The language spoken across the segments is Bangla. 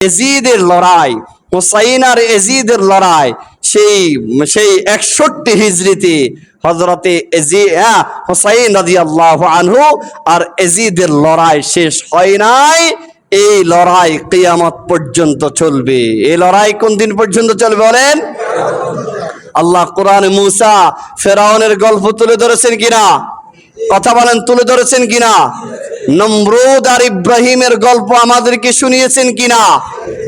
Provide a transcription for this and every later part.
এজিদের লড়াই হোসাইন আর এজিদের লড়াই সেই সেই একষট্টি হিজড়িতে হজরতে এজি হ্যাঁ, হোসাইন রাজি আল্লাহ আনহু আর এজিদের লড়াই শেষ হয় নাই। এই লড়াই কিয়ামত পর্যন্ত চলবে। এই লড়াই কোন দিন পর্যন্ত চলবে বলেন? আল্লাহ কোরআন মুসা ফেরাউনের গল্প তুলে ধরেছেন কিনা? কথা বলেন, তুলে ধরেছেন কিনা? নমরুদ আর ইব্রাহিমের গল্প আমাদেরকে শুনিয়েছেন কিনা?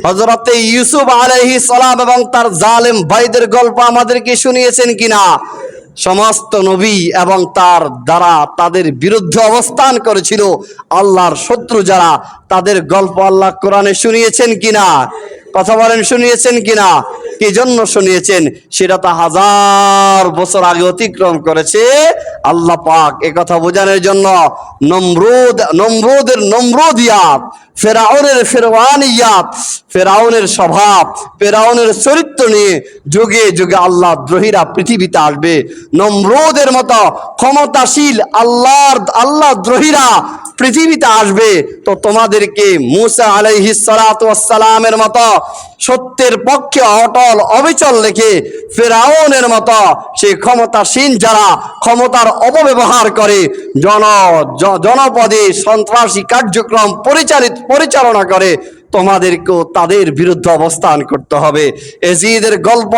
হজরতে ইউসুফ আলাইহি সালাম এবং তার জালেম ভাইদের গল্প আমাদেরকে শুনিয়েছেন কিনা? সমস্ত নবী এবং তার দ্বারা তাদের বিরুদ্ধে অবস্থান করেছিল আল্লাহর শত্রু যারা, তাদের গল্প আল্লাহ কোরআনে শুনিয়েছেন কিনা? কথা বলেন, শুনিয়েছেন কিনা? কি জন্য শুনিয়েছেন? সেটা তো হাজার বছর আগে অতিক্রম করেছে আল্লাহ পাক। এ কথা বোঝানোর জন্য নমরুদ, নমরুদের নমরুদিয়াত, ফেরাউনের ফেরওয়ানিয়াত, ফেরাউনের স্বভাব ফেরাউনের চরিত্র নিয়ে যুগে যুগে আল্লাহ দ্রোহীরা পৃথিবীতে আসবে। নমরুদের মতো ক্ষমতাশীল আল্লাহর, আল্লাহ দ্রোহীরা পৃথিবীতে আসবে। তো তোমাদেরকে মুসা আলাইহিস সালামের মতো সত্যের পক্ষে অটল অবিচল রেখে ফেরাউনের মতো। সে ক্ষমতাসীন যারা ক্ষমতার অপব্যবহার করে, জন জনপদে সন্ত্রাসী কার্যক্রম পরিচালিত পরিচালনা করে তোমাদেরকেও তাদের বিরুদ্ধে অবস্থান করতে হবে। এজিদের গল্প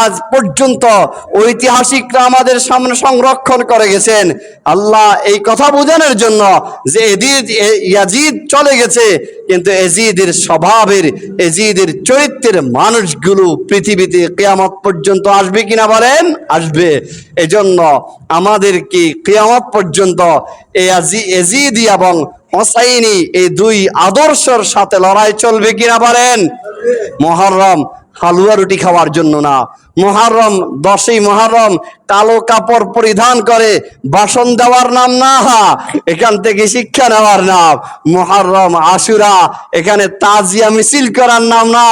আজ পর্যন্ত ঐতিহাসিকরা আমাদের সামনে সংরক্ষণ করে গেছেন। আল্লাহ এই কথা বোঝানোর জন্য যে এদিদ ইয়াজিদ চলে গেছে, কিন্তু এজিদের স্বভাবের, এজিদের চরিত্রের মানুষগুলো পৃথিবীতে কেয়ামত পর্যন্ত আসবে কিনা বলেন? আসবে। এজন্য আমাদেরকে কেয়ামত পর্যন্ত এজিদি এবং হোসাইনি এই দুই আদর্শের সাথে লড়াই চলবে কিনা পারেন মহরম হালুয়া রুটি খাওয়ার জন্য না। মহরম, দশই মহরম, কালো কাপড় পরিধান করে বাসন দেওয়ার নাম না? এখান থেকে শিক্ষা নেওয়ার নাম। মহরম, আশুরা, এখানে তাজিয়া মিছিল করার নাম না।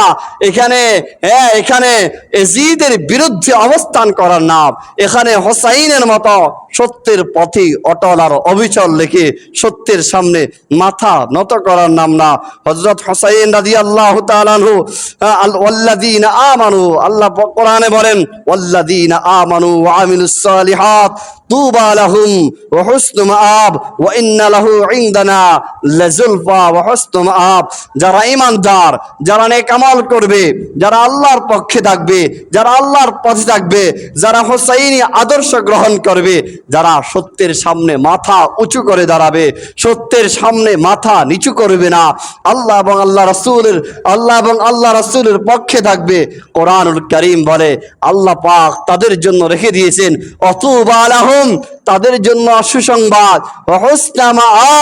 এখানে হ্যাঁ এখানে এজিদের বিরুদ্ধে অবস্থান করার নাম। এখানে হোসাইনের মতো সত্যের পথে অটল আর অবিচল লেখে সত্যের সামনে মাথা নত করার নাম না। হজরত হোসাইন রাজি আল্লাহ ওয়াল্লাদিন আমানু, আল্লাহ কোরআনে বলেন ওয়াল্লাদিন আমানু ওয়া আমিলুস সালিহাত, তুবা লাহুম ওয়া হুসনু মাআব ওয়া ইন্না লাহু ইনদানা লাযুলফা ওয়া যারা ঈমানদার, যারা নেক আমল করবে, যারা আল্লাহর পক্ষে থাকবে, যারা আল্লাহর পথে থাকবে, যারা হোসাইনি আদর্শ গ্রহণ করবে যারা সত্যের সামনে মাথা উঁচু করে দাঁড়াবে, সত্যের সামনে মাথা নিচু করবে না। আল্লাহ এবং আল্লাহ রসুলের, আল্লাহ এবং আল্লাহ রাসুলের পক্ষে থাকবে। কোরআনুল করিম বলে, আল্লাহ পাক তাদের জন্য রেখে দিয়েছেন, অতুবা তাদের জন্য সুসংবাদ।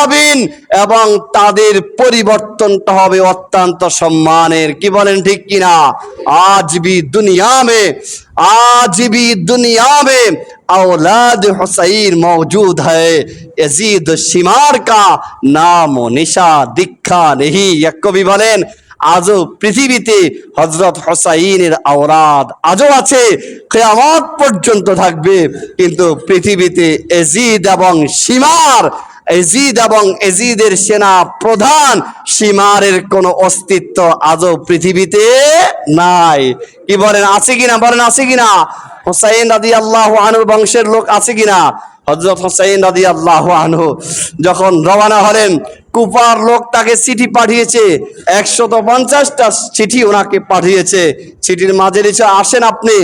আবিন এবং তাদের পরিবর্তনটা হবে অত্যন্ত সম্মানের। কি বলেন ঠিক কিনা? আজ বি দুনিয়ামে আজ বি দুনিয়া মে اولاد মজুদ موجود ہے یزید شمار کا نام و نشا دکھا نہیں আজও পৃথিবীতে হজরত হোসাইনের আওরাদ আজও আছে, কেয়ামত পর্যন্ত থাকবে। কিন্তু পৃথিবীতে এজিদ এবং সীমার এজিদ এবং এজিদের সেনা প্রধান সীমারের কোনো অস্তিত্ব আজও পৃথিবীতে নাই। কি বলেন, আছে কিনা? বলেন, আছে কিনা? হোসাইন রাদি আল্লাহ আনুর বংশের লোক আছে কিনা? হজরত হোসাইন রাদি আল্লাহ আনহু যখন রওনা হলেন কুপার লোক তাকে চিঠি পাঠিয়েছে, একশত পঞ্চাশটা চিঠি ওনাকে পাঠিয়েছে। চিঠির মাঝে লিখে আসেন আপনি,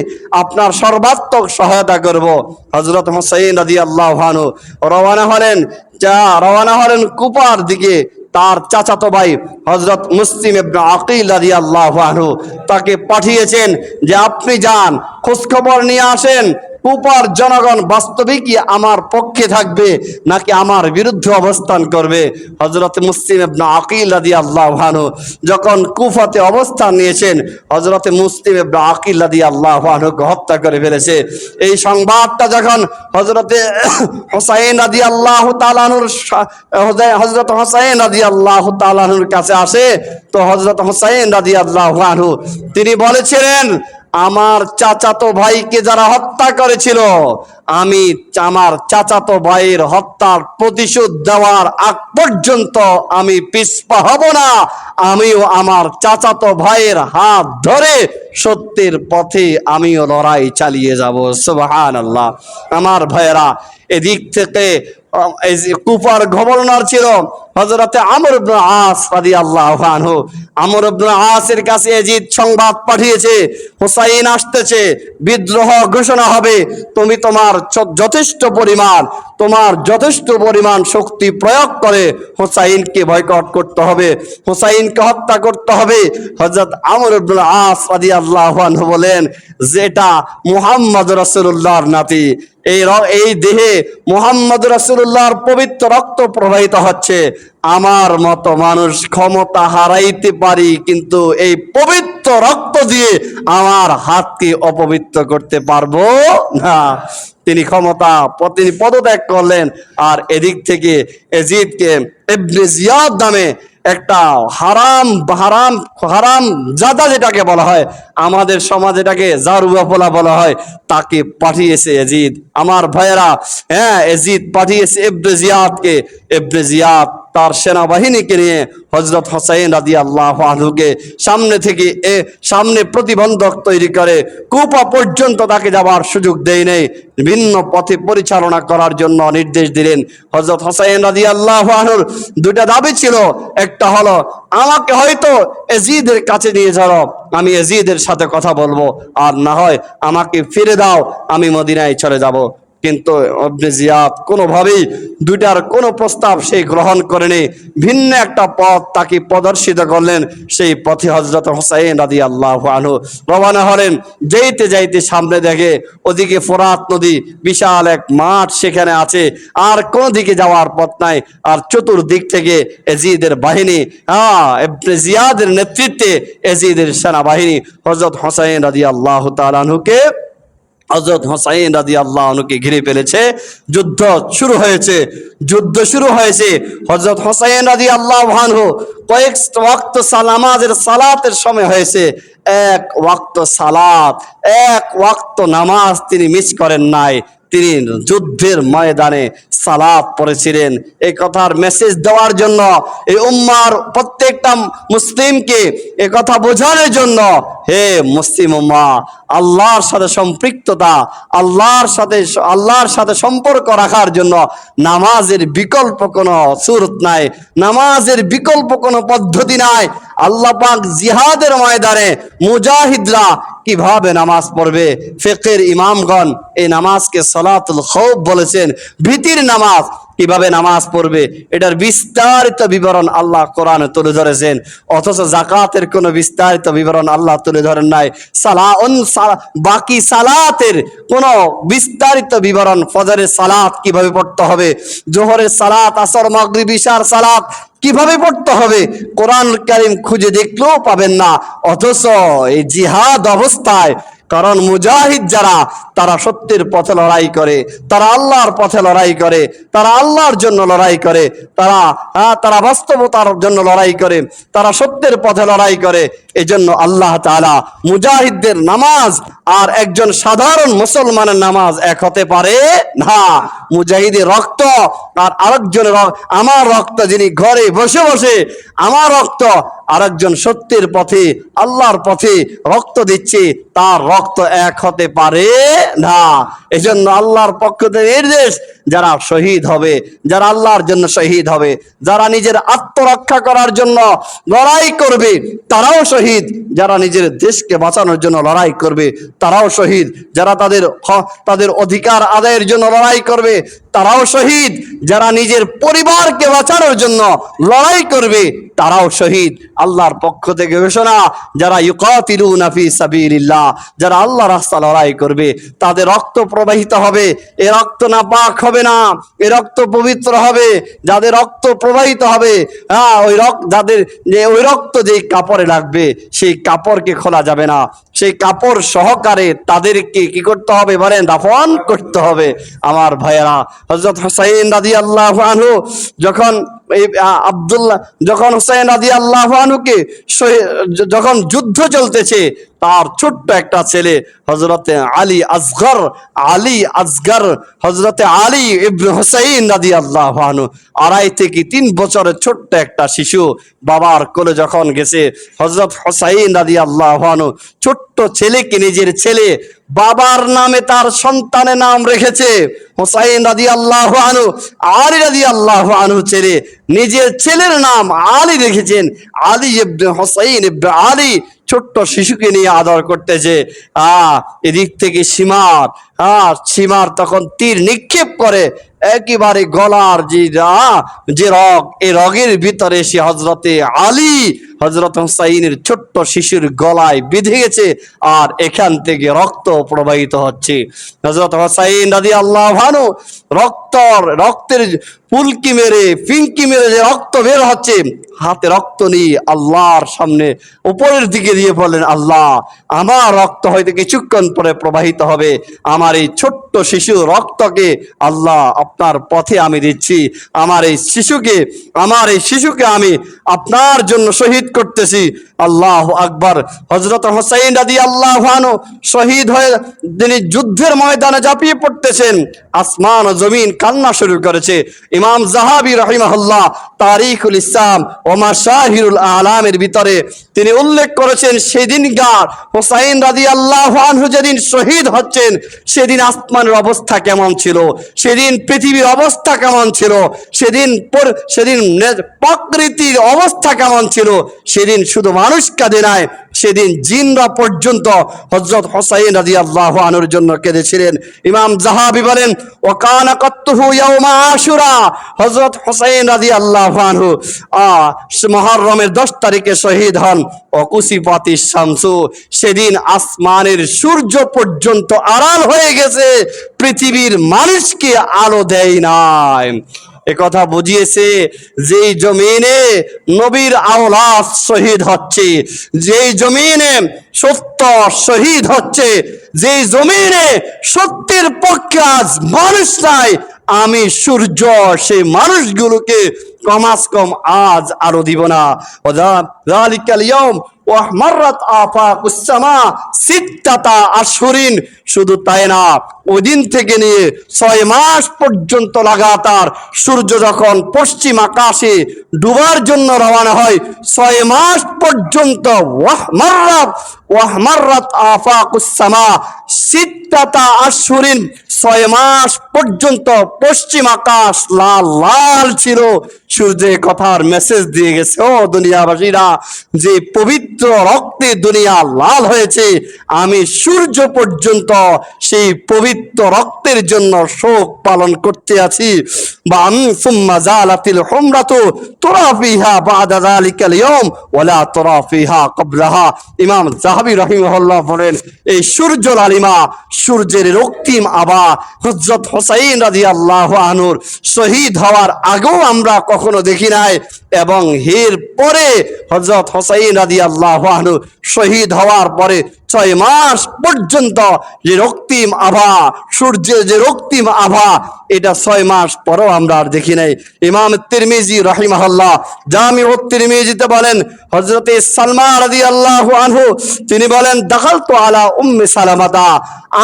আপনার সর্বাত্মক সহায়তা করব। হজরত হোসাইন রাদি আল্লাহ আনহু রওনা হলেন, যা রওনা হলেন কুপার দিকে তার চাচাতো ভাই হজরত মুসলিম আকিল রাদিয়াল্লাহু আনহু। তাকে পাঠিয়েছেন যে, আপনি যান, খোঁজখবর নিয়ে আসেন। কুপার জনগণ বাস্তবিকই আমার পক্ষে থাকবে, নাকি আমার বিরুদ্ধে অবস্থান করবে? হজরত মুসলিম ইবনে আকিল রাদিয়াল্লাহু আনহু যখন কুফাতে অবস্থান নিয়েছেন হজরত মুসলিম ইবনে আকিল রাদিয়াল্লাহু আনহুকে হত্যা করে ফেলেছে। এই সংবাদটা যখন হজরতে হোসাইন রাদিয়াল্লাহু তাআলার হজরত হোসাইন রাদিয়াল্লাহু তাআলার কাছে আসে, তো হজরত হোসাইন রাদিয়াল্লাহু আনহু তিনি বলেছিলেন আমার চাচাতো ভাইকে যারা হত্যা করেছিল, আমি আমার চাচাতো ভাইয়ের হত্যার প্রতিশোধ দেওয়ার আগ পর্যন্ত আমি পিছপা হব না। আমিও আমার চাচাতো ভাইয়ের হাত ধরে সত্যের পথে আমিও লড়াই চালিয়ে যাব। সুবহান আল্লাহ আমার ভাইয়েরা, এদিক থেকে কুফার গভর্নর ছিল হজরতে আমর ইবনে আস রাদিয়াল্লাহু আনহু। আমর ইবনে আসের কাছে এজিদ সংবাদ পাঠিয়েছে, হুসাইন আসতেছে, বিদ্রোহ ঘোষণা হবে, তুমি তোমার যথেষ্ট পরিমাণ, তোমার যথেষ্ট পরিমাণ শক্তি প্রয়োগ করে হুসাইনকে বয়কট করতে হবে, হুসাইনকে হত্যা করতে হবে। হযরত আমর ইবনে আস রাদিয়াল্লাহু আনহু বলেন, যেটা মুহাম্মদ রাসূলুল্লাহর নাতি, এই এই দেহে মোহাম্মদ রাসূলুল্লাহর পবিত্র রক্ত প্রবাহিত হচ্ছে। আমার মতো মানুষ ক্ষমতা হারাইতে পারি কিন্তু এই পবিত্র রক্ত দিয়ে আমার হাতকে অপবিত্র করতে পারব না। তিনি ক্ষমতা তিনি পদত্যাগ করলেন। আর এদিক থেকে এজিদকে ইবনে জিয়াদ নামে একটা হারাম হারাম হারাম জাদা যেটাকে বলা হয়, আমাদের সমাজ এটাকে জারুয়া পোলা বলা হয়, তাকে পাঠিয়েছে এজিদ। আমার ভাইয়েরা হ্যাঁ এজিদ পাঠিয়েছে ইবনে জিয়াদ তার সেনাবাহিনীকে নিয়ে হজরত হোসাইন রাদি আল্লাহ আনহুকে সামনে থেকে এ সামনে প্রতিবন্ধক তৈরি করে, কুপা পর্যন্ত তাকে যাওয়ার সুযোগ দেয় নেই। ভিন্ন পথে পরিচালনা করার জন্য নির্দেশ দিলেন হজরত হোসাইন রাদি আল্লাহ দুটা দাবি ছিল, একটা হলো, আমাকে হয়তো এজিদের কাছে নিয়ে যাও, আমি এজিদের সাথে কথা বলব, আর না হয় আমাকে ফিরে দাও, আমি মদিনায় চলে যাব। কিন্তু অবনে জিয়াদ কোনোভাবেই দুইটার কোনো প্রস্তাব সেই গ্রহণ করেনি। ভিন্ন একটা পথ তাকে প্রদর্শিত করলেন সেই পথে হজরত হোসাইন রাদি আল্লাহ আনহু। রবানা হলেন, যেইতে যাইতে সামনে দেখে ওদিকে ফোরাত নদী বিশাল এক মাঠ সেখানে আছে, আর কোন দিকে যাওয়ার পথ নাই। আর চতুর্দিক থেকে এজিদের বাহিনী হ্যাঁ জিয়াদের নেতৃত্বে এজিদের সেনাবাহিনী হজরত হোসাইন রাদি আল্লাহ তালানহুকে হজরত হোসাইন আল্লাহ অনুকে ঘিরে ফেলেছে, যুদ্ধ শুরু হয়েছে, যুদ্ধ শুরু হয়েছে। হজরত হোসাইন রাজি আল্লাহ ভানহু কয়েক ওয়াক্ত সালামাজের সালাতের সময় হয়েছে। এক ওয়াক্ত সালাত, এক ওয়াক্ত নামাজ তিনি মিস করেন নাই। তিনি যুদ্ধের ময়দানে সালাত পড়েছিলেন। এই কথার মেসেজ দেওয়ার জন্য, এই উম্মার প্রত্যেকটা মুসলিমকে এ কথা বোঝানোর জন্য, হে মুসলিম উম্মা, আল্লাহর সাথে সম্পৃক্ততা, আল্লাহর সাথে আল্লাহর সাথে সম্পর্ক রাখার জন্য নামাজের বিকল্প কোনো সুরত নাই, নামাজের বিকল্প কোনো পদ্ধতি নাই আল্লাহ পাক জিহাদের ময়দানে মুজাহিদরা কীভাবে নামাজ পড়বে? ফেকের ইমামগণ এই নামাজকে সলাতুল খৌফ বলেছেন। ভীতির নামাজ কীভাবে নামাজ পড়বে? এটার বিস্তারিত বিবরণ আল্লাহ কোরআনে তুলে ধরেছেন। অথচ জাকাতের কোনো বিস্তারিত বিবরণ আল্লাহ তুলে ধরেন নাই। সালা, বাকি সালাতের কোনো বিস্তারিত বিবরণ ফজরের সালাত কীভাবে পড়তে হবে? জোহরের সালাত, আসর, মাগরিব, ইশার সালাত কীভাবে পড়তে হবে? কোরআন কারিম খুঁজে দেখলেও পাবেন না। অথচ এই জিহাদ অবস্থায় কারণ মুজাহিদ যারা তারা সত্যের পথে লড়াই করে তারা আল্লাহর পথে লড়াই করে তারা আল্লাহর জন্য লড়াই করে তারা হ্যাঁ, তারা বাস্তবতার জন্য লড়াই করে তারা সত্যের পথে লড়াই করে এই জন্য আল্লাহ তাআলা মুজাহিদদের নামাজ আর একজন সাধারণ মুসলমানের নামাজ এক হতে পারে না। মুজাহিদের রক্ত আর আরেকজনের রক- আমার রক্ত যিনি ঘরে বসে বসে আমার রক্ত আরেকজন সত্যের পথে আল্লাহর পথে রক্ত দিচ্ছে তার রক্ত এক হতে পারে না। এজন্য আল্লাহর পক্ষ থেকে নির্দেশ, যারা শহীদ হবে, যারা আল্লাহর জন্য শহীদ হবে, যারা নিজের আত্মরক্ষা করার জন্য লড়াই করবে, তারাও শহীদ। যারা নিজের দেশকে বাঁচানোর জন্য লড়াই করবে, তারাও শহীদ। যারা তাদের তাদের অধিকার আদায়ের জন্য লড়াই করবে, তারাও শহীদ। যারা নিজের পরিবারকে বাঁচানোর জন্য লড়াই করবে, তারাও শহীদ। আল্লাহর পক্ষ থেকে ঘোষণা, যারা ইউকাতিলুনা ফি সাবিলিল্লাহ, যারা আল্লাহ রাস্তা লড়াই করবে, তাদের রক্ত প্রবাহিত হবে। এ রক্ত না পাক হবে না, এ রক্ত পবিত্র হবে। যাদের রক্ত প্রবাহিত হবে হ্যাঁ ওই রক্ত যাদের যে ওই রক্ত যেই কাপড়ে লাগবে, সেই কাপড়কে খোলা যাবে না। সেই কাপড় সহকারে তাদেরকে কি করতে হবে বলেন? দাফন করতে হবে। আমার ভাইয়েরা হজরত হোসাইন রাজি আল্লাহ যখন আব্দুল্লাহ, যখন হুসাইন আদি আল্লাহ আনুকে যখন যুদ্ধ চলতেছে, তার ছোট্ট একটা ছেলে হজরতে আলী আসগর আলী আসগর হজরতে আলী হুসাইন রাজি আল্লাহ আড়াই থেকে তিন বছরের ছোট্ট একটা শিশু বাবার কোলে যখন গেছে হজরত হুসাইন রাজি আল্লাহ আনু ছোট্ট ছেলেকে, নিজের ছেলে বাবার নামে তার সন্তানের নাম রেখেছে হোসাইন রাজি আল্লাহ আনু আলী রাজি আল্লাহ আনু ছেলে। নিজের ছেলের নাম আলী রেখেছেন। আলী ইবনে হোসাইন ইবনে আলী ছোট্ট শিশুকে নিয়ে আদর করতেছে। আ এদিক থেকে সীমার আ সীমার তখন তীর নিক্ষেপ করে। একেবারে গলার যে যে রগ এই রগের ভিতরে সে হজরতে আলী হজরত হুসাইনের ছোট্ট শিশুর গলায় বেঁধে গেছে আর এখান থেকে রক্ত প্রবাহিত হচ্ছে। হজরত হুসাইন রাজি আল্লাহ ভানু রক্ত রক্তের ফুলকি মেরে পিঙ্কি মেরে যে রক্ত বের হচ্ছে, হাতে রক্ত নিয়ে আল্লাহর সামনে উপরের দিকে দিয়ে বলেন আল্লাহ, আমার রক্ত হয়তো কিছুক্ষণ পরে প্রবাহিত হবে। আমার এই ছোট্ট শিশু রক্তকে আল্লাহ আপনার পথে আমি দিচ্ছি। আমার এই শিশুকে, আমার এই শিশুকে আমি আপনার জন্য শহীদ করতেছি। আল্লাহ আকবর। হজরত হোসাইন রাদি আল্লাহ শহীদ হয়ে তিনি যুদ্ধের ময়দানে ঝাঁপিয়ে পড়তেছেন। আসমান ও জমিন কান্না শুরু করেছে। ইমাম জাহাবি রহিমাহুল্লাহ তারিখুল ইসলাম ওমা শাহিরুল আলামের ভিতরে তিনি উল্লেখ করেছেন সেদিনকার হোসাইন রাদি আল্লাহ যেদিন শহীদ হচ্ছেন, সেদিন আসমানের অবস্থা কেমন ছিল? সেদিন পৃথিবীর অবস্থা কেমন ছিল? সেদিন সেদিন প্রকৃতির অবস্থা কেমন ছিল? সেদিন শুধু মানুষ কাঁদে নাই, সেদিন জিনরা পর্যন্ত হজরত হোসাইন রাজি আল্লাহ আনুর জন্য কেঁদেছিলেন। ইমাম জাহাবি বলেন ও কানা কত্তুহু ইয়াউমা আশুরা। হজরত হোসাইন রাজি আল্লাহ আনহু মহরমের দশ তারিখে শহীদ হন। অকুশিপাতি শামসু। সেদিন আসমানের সূর্য পর্যন্ত আড়াল হয়ে গেছে, পৃথিবীর মানুষকে আলো দেয় নাই। কথা বুঝিয়েছে যেই জমিনে নবীর আওলাদ শহীদ হচ্ছে, যেই জমিনে সত্য শহীদ হচ্ছে, যেই জমিনে সত্যের পক্ষে আজ মানুষ নাই আমি সূর্য, সেই মানুষগুলোকে কমাস কম আজ আরও দিব না। শুধু তাই না ওই দিন থেকে নিয়ে ছয় মাস পর্যন্ত লাগাতার সূর্য যখন পশ্চিম আকাশে ডুবার জন্য রওনা হয়, ছয় মাস পর্যন্ত ওয়াহমাররাত ওয়াহমাররাত আফাকুস সামা সিত্তাতা আশহুরিন ছয় মাস পর্যন্ত পশ্চিম আকাশ লাল লাল ছিল। সূর্যের কথার মেসেজ দিয়ে গেছে, ও দুনিয়াবাসীরা, যে পবিত্র রক্তে দুনিয়া লাল হয়েছে, আমি সূর্য পর্যন্ত সেই পবিত্র রক্তের জন্য শোক পালন করতে আছি। বা সুম্মা জালাতিল হুমরাতু তোরা ফিহা বাদা যালিকাল ইয়াউম ওয়ালা তোরা ফিহা ক্বাবলাহা ইমাম জাহাবি রাহিমাহুল্লাহ বলেন, এই সূর্য লালিমা সূর্যের রক্তিম আবা হজরত হোসাইন রাজি আল্লাহ আনুর শহীদ হওয়ার আগেও আমরা কখনো দেখি নাই। এবং এর পরে হযরত হোসাইন রাদিয়াল্লাহু আনহু শহীদ হওয়ার পরে ছয় মাস পর্যন্ত যে রক্তিম আভা, সূর্যের যে রক্তিম আভা, এটা ছয় মাস পরেও আমরা আর দেখি নাই। ইমাম তিরমিজি রহিমাহুল্লাহ জামি ও তিরমিজিতে বলেন হজরতে সালমা রাদি আল্লাহ আনহু, তিনি বলেন দাখাল তো আলা উম্মে সালামাতা,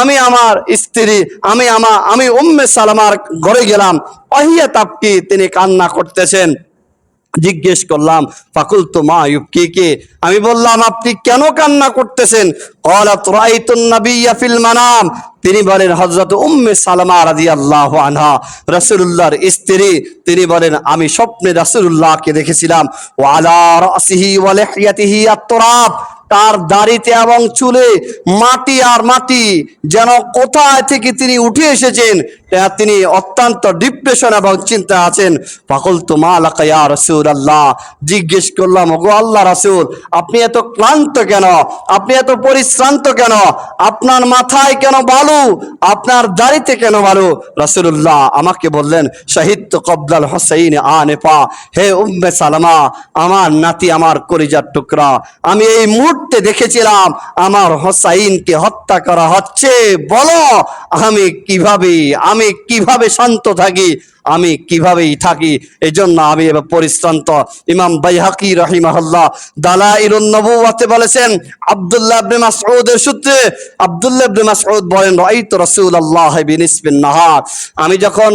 আমি আমার স্ত্রী, আমি আমা, আমি উম্মে সালামার ঘরে গেলাম, অহিয়া তাপকি তিনি কান্না করতেছেন। জিজ্ঞেস করলাম ফাকুল তো মা কে কে আমি বললাম, আপনি কেন কান্না করতেছেন? মানাম। তিনি বলেন হজরত উম্মে সালামা রাজি আল্লাহ আনহা রসুল্লাহর স্ত্রী। তিনি বলেন, আমি স্বপ্নে রসুল্লাহকে দেখেছিলাম। তার দাড়িতে এবং চুলে মাটি আর মাটি যেন কোথায় থেকে তিনি উঠে এসেছেন তিনি অত্যন্ত ডিপ্রেশন এবং চিন্তা আছেন। পাকল তো মা লাকাইয়া রসুল আল্লাহ জিজ্ঞেস করলাম গো আল্লাহ রাসূল, আপনি এত ক্লান্ত কেন? আপনি এত পরিশ্রান্ত কেন? আপনার মাথায় কেন বালু? আপনার দাড়িতে কেন বালু? রাসূলুল্লাহ আমাকে বললেন সাহিত্য কবদাল হোসাইন আনেপা হে উম্মে সালামা, আমার নাতি আমার করিজার টুকরা। আমি এই মুহূর্তে দেখেছিলাম, আমার হোসাইনকে হত্যা করা হচ্ছে। বলো, আমি কীভাবে, আমি কীভাবে শান্ত থাকি? আমি কিভাবেই থাকি? এই জন্য আমি এবার পরিশ্রান্ত। ইমাম বাইহাকি রহিমাহুল্লাহ দালাইলুন নবুওয়াতে বলেছেন, আব্দুল্লাহ ইবনে মাসউদের সূত্রে আব্দুল্লাহ ইবনে মাসউদ বলেন রাআইতু রাসূলুল্লাহ বিনিসবিন নাহার। আমি যখন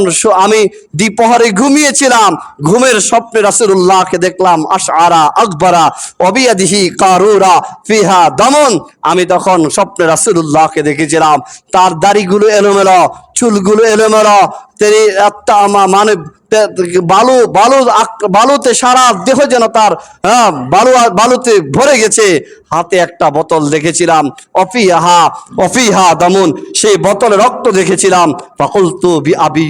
আমি দ্বিপহরে ঘুমিয়েছিলাম, ঘুমের স্বপ্নে রাসূলুল্লাহকে দেখলাম, আশআরা আকবরা অবিয়াদিহি কারুরা ফিহা দমন। আমি তখন স্বপ্নে রাসূলুল্লাহকে দেখেছিলাম, তার দাড়িগুলো এলোমেলো চুলগুলো এলোমেলো তিনি একটা আমা- মানে তে- বালু বালু বালুতে সারা দেহ যেন তার বালু, বালুতে ভরে গেছে। হাতে একটা বোতল দেখেছিলাম। অফিহা অফিহা দামুন। সেই বোতলে রক্ত দেখেছিলাম। ফাকুলতু বি আবি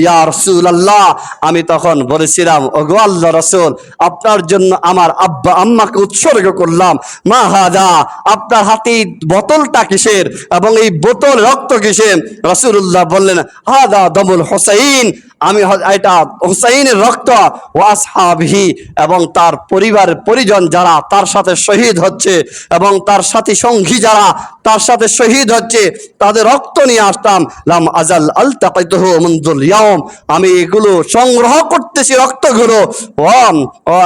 ইয়া রাসূলুল্লাহ। আমি তখন বলেছিলাম, ওগো রাসূল, আপনার জন্য আমার আব্বা আম্মাকে উৎসর্গ করলাম। মা হাদা, আপনার হাতে এই বোতলটা কিসের? এবং এই বোতল রক্ত কিসের? রাসূলুল্লাহ বললেন, হাদা দমুল হোসাইন আমি এটা হুসাইনের রক্ত ওয়াসহাবিহি এবং তার পরিবারের পরিজন যারা তার সাথে শহীদ হচ্ছে এবং তার সাথী সঙ্গী যারা তার সাথে শহীদ হচ্ছে, তাদের রক্ত নিয়ে আসতাম। লাম আজাল আল তাকাইতুহু মুনজুল ইয়াউম। আমি এগুলো সংগ্রহ করতেছি রক্তগুলো।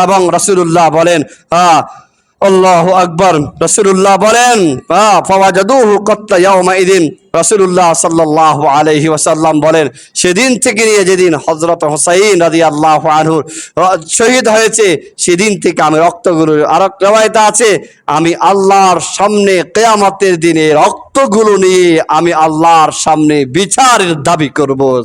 এবং রাসূলুল্লাহ বলেন হ্যাঁ আল্লাহ আকবর। রসুল্লাহ বলেন রসুল্লাহ সাল্লাল্লাহু আলাইহি ওয়াসাল্লাম বলেন, সেদিন থেকে নিয়ে যেদিন হযরত হোসাইন রাদিয়াল্লাহু আনহু র- শহীদ হয়েছে, সেদিন থেকে আমি রক্তগুলো, আর রেওয়ায়েতে আছে, আমি আল্লাহর সামনে কেয়ামতের দিনে রক্তগুলো নিয়ে আমি আল্লাহর সামনে বিচারের দাবি করব।